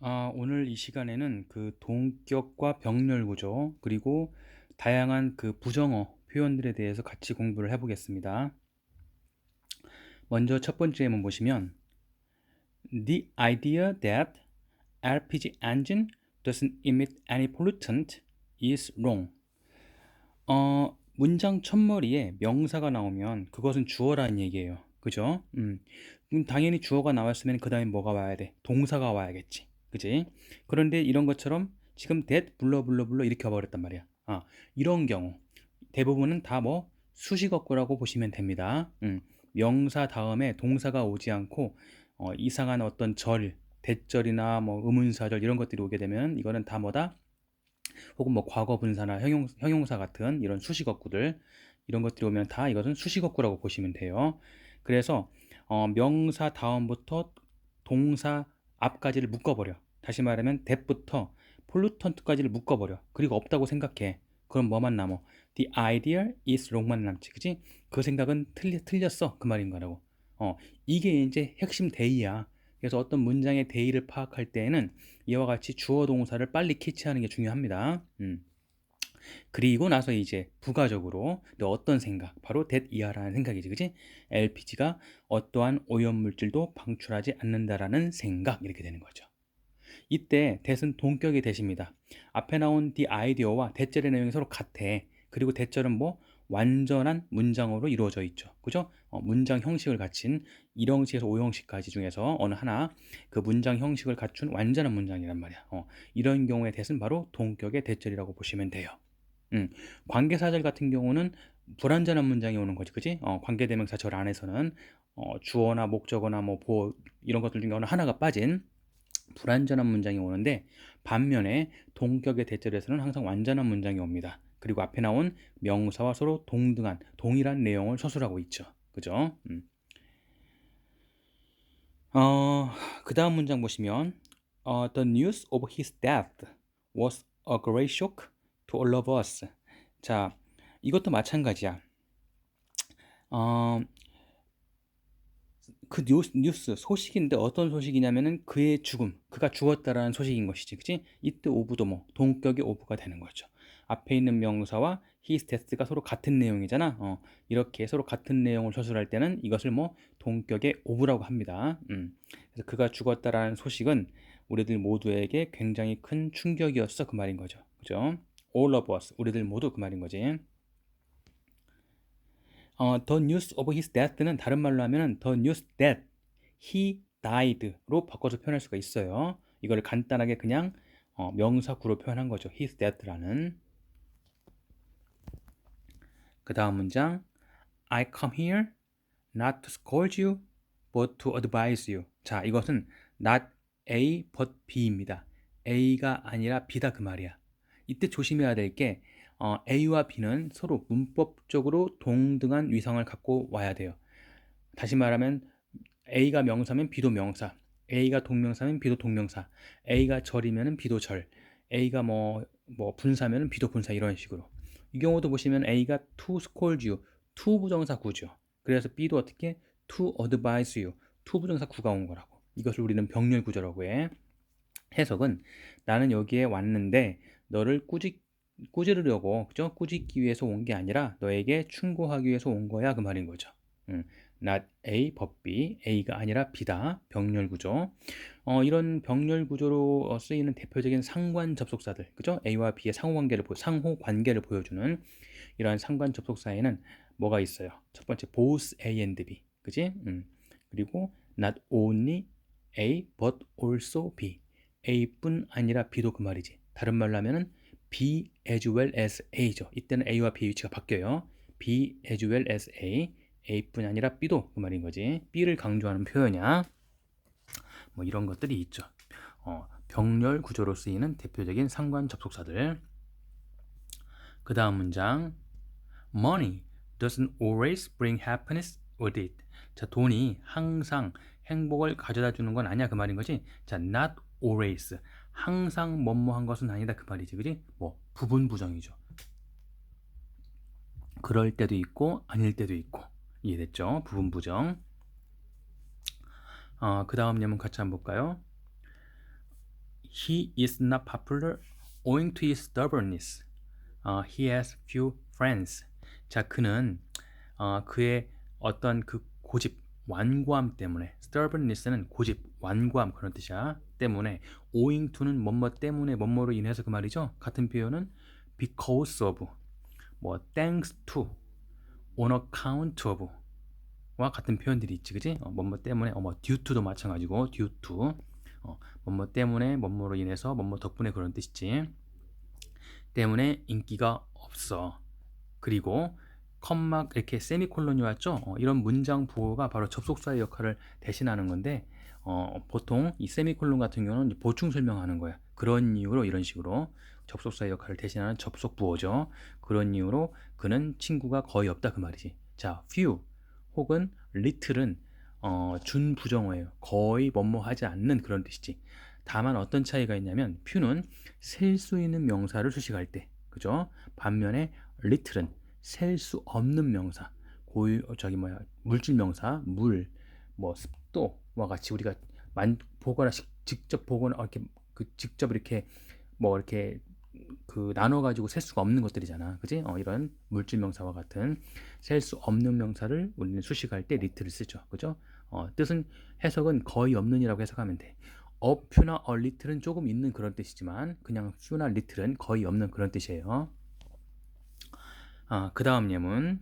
아, 오늘 이 시간에는 그 동격과 병렬 구조, 그리고 다양한 그 부정어 표현들에 대해서 같이 공부를 해보겠습니다. 먼저 첫 번째 예문 보시면 The idea that LPG engine doesn't emit any pollutant is wrong. 어, 문장 첫머리에 명사가 나오면 그것은 주어라는 얘기예요. 그죠? 음. 당연히 주어가 나왔으면 그 다음에 뭐가 와야 돼? 동사가 와야겠지. 그지? 그런데 이런 것처럼 지금 that 불러 불러 불러 이렇게 와버렸단 말이야. 아, 이런 경우 대부분은 다 뭐 수식어구라고 보시면 됩니다. 음. 명사 다음에 동사가 오지 않고 어, 이상한 어떤 절, 대절이나 뭐 의문사절 이런 것들이 오게 되면 이거는 다 뭐다? 혹은 뭐 과거 분사나 형용, 형용사 같은 이런 수식어구들 이런 것들이 오면 다 이것은 수식어구라고 보시면 돼요. 그래서 어, 명사 다음부터 동사 앞까지를 묶어버려. 다시 말하면 that부터 폴루턴트까지를 묶어버려. 그리고 없다고 생각해. 그럼 뭐만 남어? The idea is wrong만 남지. 그지? 그 생각은 틀리, 틀렸어. 그 말인 거라고. 어, 이게 이제 핵심 대의야. 그래서 어떤 문장의 대의를 파악할 때에는 이와 같이 주어 동사를 빨리 캐치하는 게 중요합니다. 음. 그리고 나서 이제 부가적으로 어떤 생각, 바로 that 이하라는 생각이지, 그지? LPG가 어떠한 오염물질도 방출하지 않는다라는 생각 이렇게 되는 거죠. 이때 that은 동격이 대십니다. 앞에 나온 the idea와 대절의 내용이 서로 같아. 그리고 대절은 뭐 완전한 문장으로 이루어져 있죠. 그죠? 어, 문장 형식을 갖춘 1형식에서 5형식까지 중에서 어느 하나 그 문장 형식을 갖춘 완전한 문장이란 말이야. 어, 이런 경우에 대은 바로 동격의 대절이라고 보시면 돼요. 음, 관계사절 같은 경우는 불완전한 문장이 오는 거지, 그지? 어, 관계대명사 절 안에서는 어, 주어나 목적어나 뭐 보어 이런 것들 중에 어느 하나가 빠진 불완전한 문장이 오는데 반면에 동격의 대절에서는 항상 완전한 문장이 옵니다. 그리고 앞에 나온 명사와 서로 동등한 동일한 내용을 서술하고 있죠. 그죠? 음. 어, 그 다음 문장 보시면 어, The news of his death was a great shock to all of us. 자, 이것도 마찬가지야. 어, 그 뉴스, 소식인데 어떤 소식이냐면은 그의 죽음, 그가 죽었다라는 소식인 것이지, 그치? 이때 오브도 뭐 동격의 오브가 되는 거죠. 앞에 있는 명사와 his death가 서로 같은 내용이잖아. 어, 이렇게 서로 같은 내용을 서술할 때는 이것을 뭐 동격의 오브라고 합니다. 음. 그래서 그가 죽었다라는 소식은 우리들 모두에게 굉장히 큰 충격이었어 그 말인 거죠. 그죠? All of us 우리들 모두 그 말인 거지. 어, the news of his death는 다른 말로 하면은 the news that he died로 바꿔서 표현할 수가 있어요. 이걸 간단하게 그냥 어, 명사구로 표현한 거죠. his death라는. 그 다음 문장 I come here not to scold you but to advise you. 자, 이것은 not A but B입니다. A가 아니라 B다 그 말이야. 이때 조심해야 될게 어, A와 B는 서로 문법적으로 동등한 위상을 갖고 와야 돼요. 다시 말하면 A가 명사면 B도 명사, A가 동명사면 B도 동명사, A가 절이면 B도 절, A가 뭐, 뭐 분사면 B도 분사 이런 식으로. 이 경우도 보시면 A가 to scold you, to 부정사 구죠. 그래서 B도 어떻게 to advise you, to 부정사 구가 온 거라고. 이것을 우리는 병렬 구조라고 해. 해석은 나는 여기에 왔는데 너를 꾸짖 꾸지르려고 그죠? 꾸짖기 위해서 온 게 아니라 너에게 충고하기 위해서 온 거야 그 말인 거죠. 음, not A but B, A가 아니라 B다. 병렬 구조. 어, 이런 병렬 구조로 어, 쓰이는 대표적인 상관 접속사들, 그죠? A와 B의 상호 관계를 상호 관계를 보여주는 이러한 상관 접속사에는 뭐가 있어요? 첫 번째 both A and B, 그지? 음. 그리고 not only A but also B, A뿐 아니라 B도 그 말이지. 다른 말로 하면은 B as well as A죠. 이때는 A와 B의 위치가 바뀌어요. B as well as A, A뿐 아니라 B도 그 말인 거지. B를 강조하는 표현이야. 뭐 이런 것들이 있죠. 어, 병렬 구조로 쓰이는 대표적인 상관 접속사들. 그 다음 문장. Money doesn't always bring happiness with it. 자, 돈이 항상 행복을 가져다 주는 건 아니야 그 말인 거지. 자, not always. 항상 뭐뭐한 것은 아니다 그 말이지 그지? 뭐 부분 부정이죠. 그럴 때도 있고 아닐 때도 있고 이해됐죠? 부분 부정. 어, 그 다음 예문 같이 한번 볼까요? He is not popular owing to his stubbornness. 어, he has few friends. 자, 그는 어, 그의 어떤 그 고집, 완고함 때문에 stubbornness는 고집, 완고함 그런 뜻이야. 때문에 owing to는 뭐뭐 때문에 뭐뭐로 인해서 그 말이죠. 같은 표현은 because of 뭐 thanks to on account of 와 같은 표현들이 있지, 그지? 어, 뭐뭐 때문에, 어, 뭐 due to도 마찬가지고 due to 어, 뭐뭐 때문에 뭐뭐로 인해서 뭐뭐 덕분에 그런 뜻이지. 때문에 인기가 없어. 그리고 컴막 이렇게 세미콜론이 왔죠. 어, 이런 문장 부호가 바로 접속사의 역할을 대신하는 건데 어, 보통 이 세미콜론 같은 경우는 보충 설명하는 거야. 그런 이유로 이런 식으로 접속사의 역할을 대신하는 접속 부호죠. 그런 이유로 그는 친구가 거의 없다 그 말이지. 자, few 혹은 little은 어, 준 부정어예요. 거의 뭐뭐 하지 않는 그런 뜻이지. 다만 어떤 차이가 있냐면 few는 셀 수 있는 명사를 수식할 때, 그죠? 반면에 little은 셀 수 없는 명사, 고유 어, 저기 뭐야 물질 명사, 물, 뭐 습도와 같이 우리가 만 보거나 식- 직접 보거나 어, 이렇게 그 직접 이렇게 뭐 이렇게 그 나눠 가지고 셀 수가 없는 것들이잖아, 그지? 어, 이런 물질 명사와 같은 셀 수 없는 명사를 우리는 수식할 때 little을 쓰죠, 그죠? 어, 뜻은 해석은 거의 없는이라고 해석하면 돼. a little은 조금 있는 그런 뜻이지만 그냥 few나 little은 거의 없는 그런 뜻이에요. 아, 그 다음 예문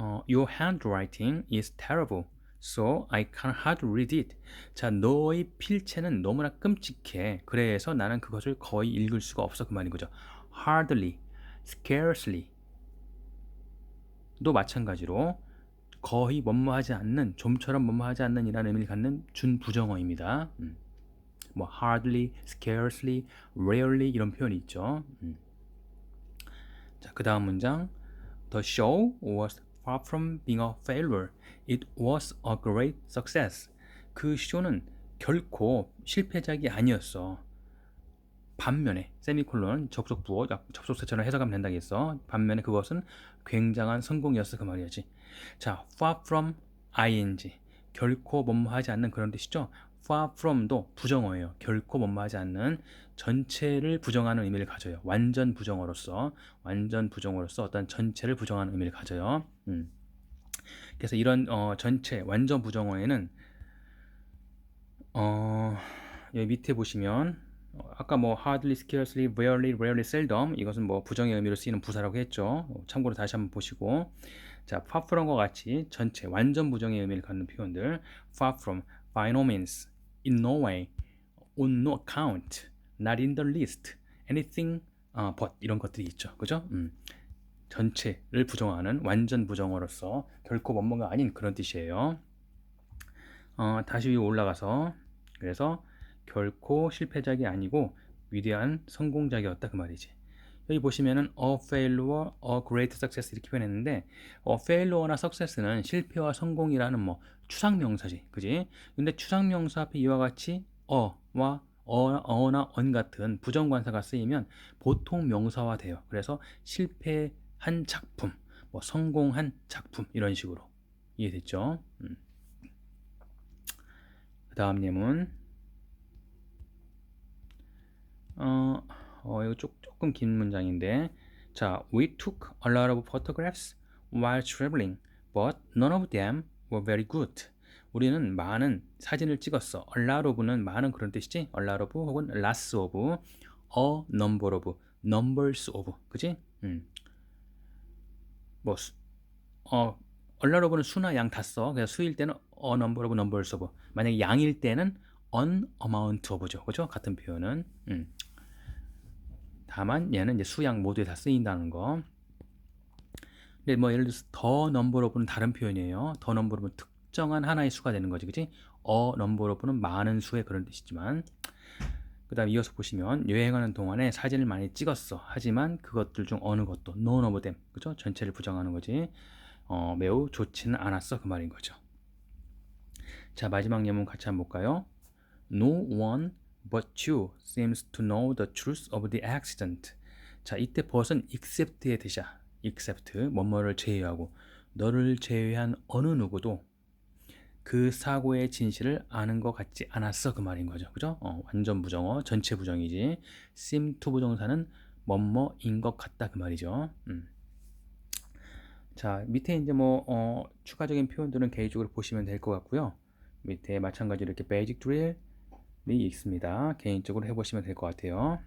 어, Your handwriting is terrible, so I can't hardly read it. 자, 너의 필체는 너무나 끔찍해. 그래서 나는 그것을 거의 읽을 수가 없어 그 말인 거죠. Hardly, scarcely 도 마찬가지로 거의 뭐뭐하지 않는, 좀처럼 뭐뭐하지 않는 이라는 의미를 갖는 준부정어입니다. 음. 뭐 hardly, scarcely, rarely 이런 표현이 있죠. 음. 자, 그 다음 문장. The show was far from being a failure. It was a great success. 그 쇼는 결코 실패작이 아니었어. 반면에 세미콜론 접속 부호 접속사처럼 해석하면 된다겠어. 반면에 그것은 굉장한 성공이었어 그 말이야지. 자, far from ing 결코 뭐뭐 하지 않는 그런 뜻이죠. Far from도 부정어예요. 결코 뭐뭐하지 않는 전체를 부정하는 의미를 가져요. 완전 부정어로서 완전 부정어로서 어떤 전체를 부정하는 의미를 가져요. 음. 그래서 이런 어, 전체 완전 부정어에는 어, 여기 밑에 보시면 어, 아까 뭐 hardly, scarcely, rarely, rarely, seldom 이것은 뭐 부정의 의미로 쓰이는 부사라고 했죠. 어, 참고로 다시 한번 보시고 자, far from과 같이 전체 완전 부정의 의미를 갖는 표현들 far from, by no means, in no way, on no account, not in the least, anything 어, but 이런 것들이 있죠. 그죠? 음. 전체를 부정하는 완전 부정어로서 결코 뭐뭐가 아닌 그런 뜻이에요. 어, 다시 위에 올라가서 그래서 결코 실패작이 아니고 위대한 성공작이었다 그 말이지. 여기 보시면은 a failure, a great success 이렇게 표현했는데 a failure나 success는 실패와 성공이라는 뭐 추상 명사지, 그지? 근데 추상 명사 앞에 이와 같이 어와 어, 어나 언 같은 부정관사가 쓰이면 보통 명사화 돼요. 그래서 실패한 작품, 뭐 성공한 작품 이런 식으로 이해됐죠? 음. 그 다음 예문. 어, 어, 이거 조, 조금 긴 문장인데. 자, we took a lot of photographs while traveling, but none of them were very good. 우리는 많은 사진을 찍었어. a lot of는 많은 그런 뜻이지. a lot of 혹은 lots of, a number of, numbers of. 그지? 음. 뭐, 수, 어, a lot of는 수나 양 다 써. 그래서 수일 때는 a number of, numbers of. 만약에 양일 때는 an amount of죠. 그죠? 같은 표현은. 음. 다만 얘는 이제 수양 모두에 다 쓰인다는 거. 근데 뭐 예를 들어서 더 넘버 오브는 다른 표현이에요. 더 넘버 오브는 특정한 하나의 수가 되는 거지, 그지? 어 넘버 오브는 많은 수의 그런 뜻이지만, 그다음 이어서 보시면 여행하는 동안에 사진을 많이 찍었어. 하지만 그것들 중 어느 것도 none of them, 그죠? 전체를 부정하는 거지. 어, 매우 좋지는 않았어 그 말인 거죠. 자 마지막 예문 같이 한번 볼까요? No one but you seems to know the truth of the accident. 자, 이때 but은 except의 뜻이야. except 뭐뭐를 제외하고 너를 제외한 어느 누구도 그 사고의 진실을 아는 것 같지 않았어 그 말인 거죠. 그죠? 어, 완전 부정어, 전체 부정이지. seem to 부정사는 뭐뭐인 것 같다 그 말이죠. 음. 자, 밑에 이제 뭐 어, 추가적인 표현들은 개인적으로 보시면 될 것 같고요. 밑에 마찬가지로 이렇게 basic drill이 있습니다. 개인적으로 해보시면 될 것 같아요.